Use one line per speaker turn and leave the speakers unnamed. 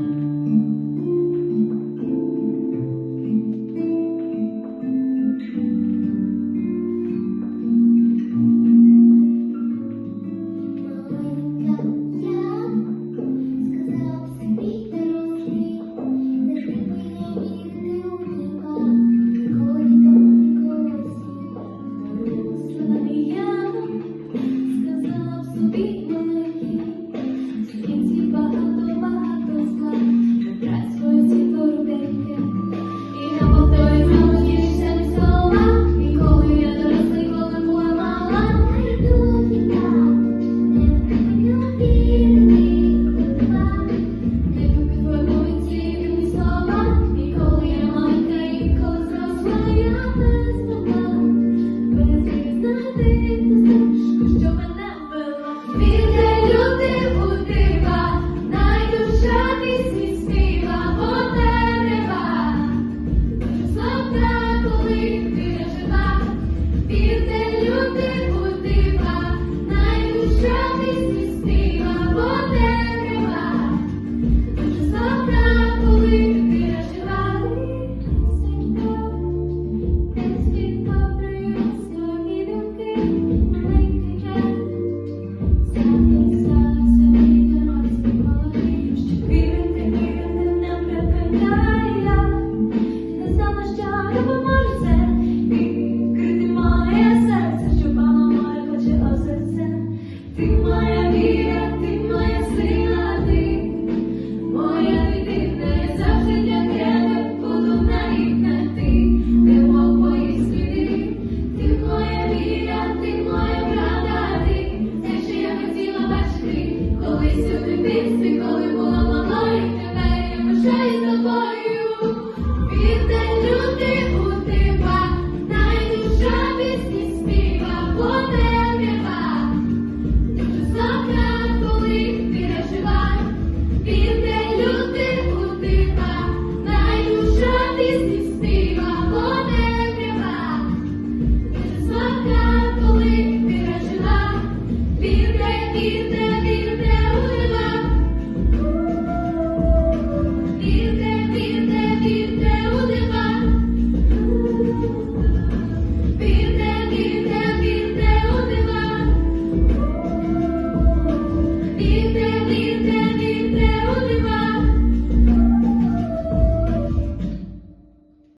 Thank you. колись, один коли була мала, і тепер я пишаюсь тобою.